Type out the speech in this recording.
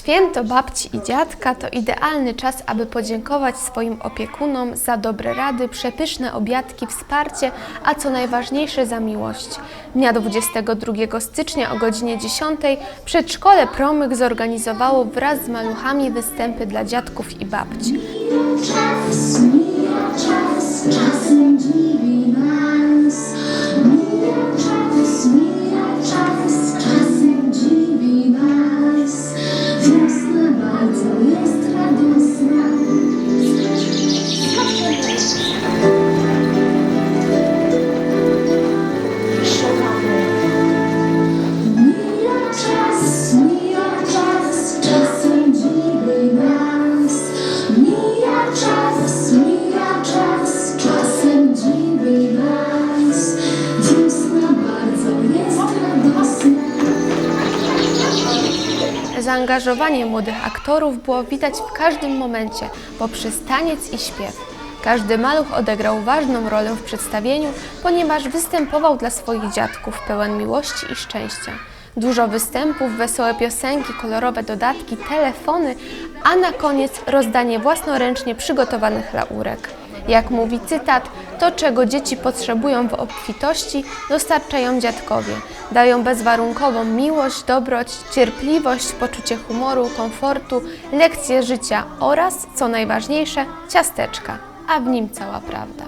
Święto babci i dziadka to idealny czas, aby podziękować swoim opiekunom za dobre rady, przepyszne obiadki, wsparcie, a co najważniejsze za miłość. Dnia 22 stycznia o godzinie 10 przedszkole Promyk zorganizowało wraz z maluchami występy dla dziadków i babci. Zaangażowanie młodych aktorów było widać w każdym momencie poprzez taniec i śpiew. Każdy maluch odegrał ważną rolę w przedstawieniu, ponieważ występował dla swoich dziadków pełen miłości i szczęścia. Dużo występów, wesołe piosenki, kolorowe dodatki, telefony, a na koniec rozdanie własnoręcznie przygotowanych laurek. Jak mówi cytat, to czego dzieci potrzebują w obfitości, dostarczają dziadkowie. Dają bezwarunkową miłość, dobroć, cierpliwość, poczucie humoru, komfortu, lekcje życia oraz, co najważniejsze, ciasteczka, a w nim cała prawda.